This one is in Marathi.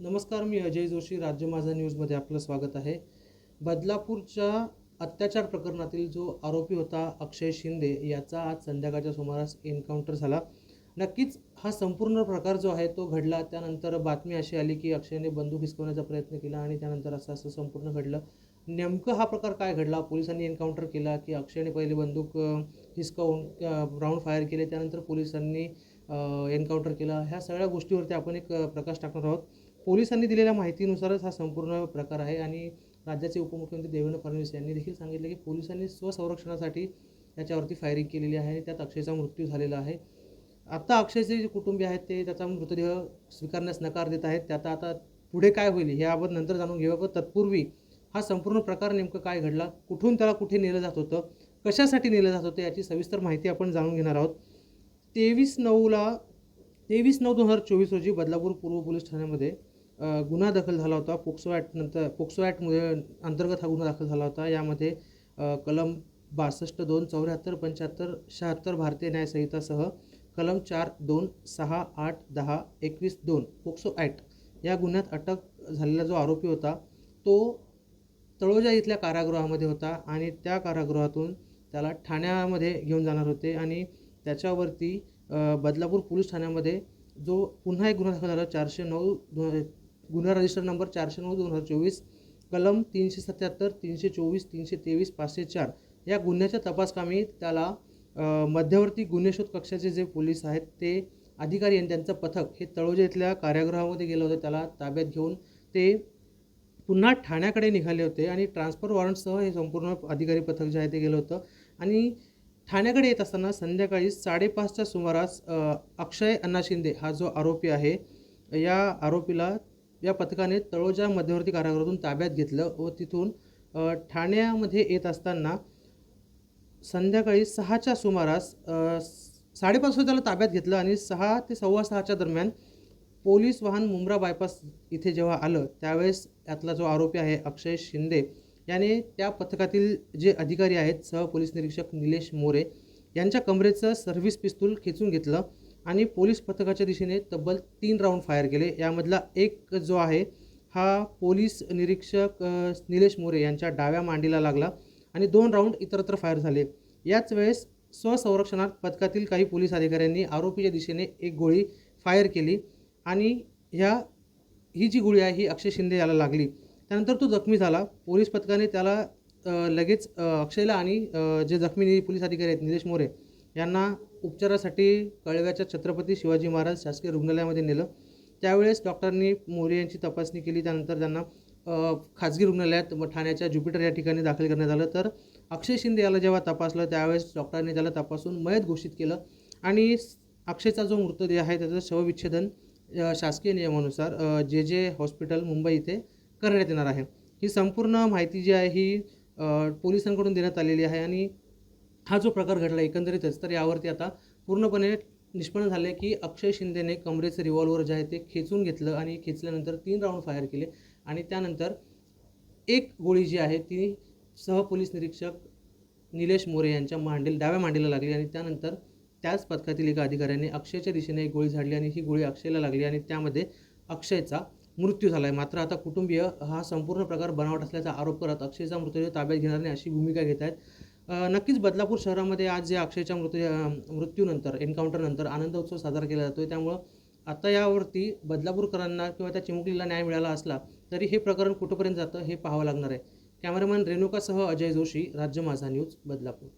नमस्कार मी अजय जोशी राज्य माझा न्यूजमध्ये आपलं स्वागत आहे. बदलापूरच्या अत्याचार प्रकरणातील जो आरोपी होता अक्षय शिंदे याचा आज संध्याकाळच्या सुमारास एन्काउंटर झाला. नक्कीच हा संपूर्ण प्रकार जो आहे तो घडला. त्यानंतर बातमी अशी आली की अक्षयने बंदूक हिसकवण्याचा प्रयत्न केला आणि त्यानंतर असं असं संपूर्ण घडलं. नेमकं हा प्रकार काय घडला? पोलिसांनी एन्काउंटर केला की अक्षयने पहिले बंदूक हिसकावून राऊंड फायर केले. त्यानंतर पोलिसांनी एन्काउंटर केला. ह्या सगळ्या गोष्टीवरती आपण एक प्रकाश टाकणार आहोत. पोलिसांनी दिलेल्या माहितीनुसारच हा संपूर्ण प्रकार आहे आणि राज्याचे उपमुख्यमंत्री देवेंद्र फडणवीस यांनी देखील सांगितले की पोलिसांनी स्वसंरक्षणासाठी याच्यावरती फायरिंग केलेली आहे. त्यात अक्षयचा मृत्यू झालेला आहे. आत्ता अक्षयचे जे कुटुंबीय आहेत ते त्याचा मृतदेह स्वीकारण्यास नकार देत आहेत. त्यात आता पुढे काय होईल हे आपण नंतर जाणून घेऊया पण तत्पूर्वी हा संपूर्ण प्रकार नेमकं काय घडला? कुठून त्याला कुठे नेलं जात होतं? कशासाठी नेलं जात होतं याची सविस्तर माहिती आपण जाणून घेणार आहोत. तेवीस नऊला तेवीस नऊ दोन हजार चोवीस रोजी बदलापूर पूर्व पोलीस ठाण्यामध्ये गुन्हा दाखल झाला होता. पोक्सो ॲक्टनंतर पोक्सो ॲक्टमुळे अंतर्गत हा गुन्हा दाखल झाला होता. यामध्ये कलम बासष्ट दोन चौऱ्याहत्तर पंच्याहत्तर शहात्तर भारतीय न्यायसंहितासह कलम चार दोन सहा आठ दहा एकवीस दोन पोक्सो ॲक्ट या गुन्ह्यात अटक झालेला जो आरोपी होता तो तळोजा इथल्या कारागृहामध्ये होता आणि त्या कारागृहातून त्याला ठाण्यामध्ये घेऊन जाणार होते आणि त्याच्यावरती बदलापूर पोलीस ठाण्यामध्ये जो पुन्हा एक गुन्हा दाखल झाला चारशे नऊ दोन गुन्हा रजिस्टर नंबर चारशे नऊ दोन हजार चोवीस कलम तीनशे सत्याहत्तर तीनशे चोवीस तीनशे तेवीस पाचशे चार या गुन्ह्याच्या तपासकामी त्याला मध्यवर्ती गुन्हे शोध कक्षाचे जे पोलीस आहेत ते अधिकारी आणि त्यांचं पथक हे तळोजे इथल्या कारागृहामध्ये गेलं होतं. त्याला ताब्यात घेऊन ते पुन्हा ठाण्याकडे निघाले होते आणि ट्रान्सफर वॉरंटसह हे संपूर्ण अधिकारी पथक जे आहे ते गेलं होतं. आणि ठाण्याकडे येत असताना संध्याकाळी साडेपाचच्या सुमारास अक्षय अण्णा शिंदे हा जो आरोपी आहे या आरोपीला या पथकाने तळोजा मध्यवर्ती कारागृहातून ताब्यात घेतलं व तिथून ठाण्यामध्ये येत असताना संध्याकाळी सहाच्या सुमारास साडेपाच वाजता त्याला ताब्यात घेतलं आणि सहा ते सव्वा सहाच्या दरम्यान पोलीस वाहन मुंब्रा बायपास इथे जेव्हा आलं त्यावेळेस यातला जो आरोपी आहे अक्षय शिंदे याने त्या पथकातील जे अधिकारी आहेत सह पोलीस निरीक्षक निलेश मोरे यांच्या कमरेचं सर्व्हिस पिस्तूल खेचून घेतलं आणि पोलीस पथकाच्या दिशेने तब्बल तीन राऊंड फायर केले. यामधला एक जो आहे हा पोलीस निरीक्षक निलेश मोरे यांच्या डाव्या मांडीला लागला आणि दोन राऊंड इतरत्र फायर झाले. याच वेळेस स्वसंरक्षणात पथकातील काही पोलीस अधिकाऱ्यांनी आरोपीच्या दिशेने एक गोळी फायर केली आणि ह्या ही जी गोळी आहे ही अक्षय शिंदे याला लागली. त्यानंतर तो जखमी झाला. पोलीस पथकाने त्याला लगेच अक्षयला आणि जे जखमी पोलीस अधिकारी आहेत निलेश मोरे यांना उपचारासाठी कळव्याच्या छत्रपती शिवाजी महाराज शासकीय रुग्णालयामध्ये नेलं. त्यावेळेस डॉक्टरांनी मोरे यांची तपासणी केली. त्यानंतर त्यांना खाजगी रुग्णालयात ठाण्याच्या ज्युपिटर या ठिकाणी दाखल करण्यात आलं. तर अक्षय शिंदे याला जेव्हा तपासलं त्यावेळेस डॉक्टरांनी त्याला तपासून मयत घोषित केलं. आणि अक्षयचा जो मृतदेह आहे त्याचं शवविच्छेदन शासकीय नियमानुसार जे जे हॉस्पिटल मुंबई इथे करण्यात येणार आहे. ही संपूर्ण माहिती जी आहे ही पोलिसांकडून देण्यात आलेली आहे. आणि हा जो प्रकार घडला एकंदरीतच तर यावरती आता पूर्णपणे निष्पन्न झाले की अक्षय शिंदेने कमरेचं रिव्हॉल्वर जे आहे ते खेचून घेतलं आणि खेचल्यानंतर तीन राऊंड फायर केले. आणि त्यानंतर एक गोळी जी आहे ती सह पोलीस निरीक्षक निलेश मोरे यांच्या मांडील डाव्या मांडीला लागली आणि त्यानंतर त्याच पथकातील एका अधिकाऱ्याने अक्षयच्या दिशेने एक गोळी झाडली आणि ही गोळी अक्षयला लागली आणि त्यामध्ये अक्षयचा मृत्यू झाला आहे मात्र आता कुटुंबीय हा संपूर्ण प्रकार बनावट असल्याचा आरोप करत अक्षयचा मृतदेह ताब्यात घेणार नाही अशी भूमिका घेत आहेत. नक्कीच बदलापूर शहरामध्ये आज जे अक्षयच्या मृत्यू मृत्यूनंतर एन्काउंटरनंतर आनंद उत्सव साजरा केला जातो आहे त्यामुळं आता यावरती बदलापूरकरांना किंवा त्या चिमुकलीला न्याय मिळाला असला तरी हे प्रकरण कुठंपर्यंत जातं हे पाहावं लागणार आहे. कॅमेरामॅन रेणुकासह अजय जोशी राज्य माझा न्यूज बदलापूर.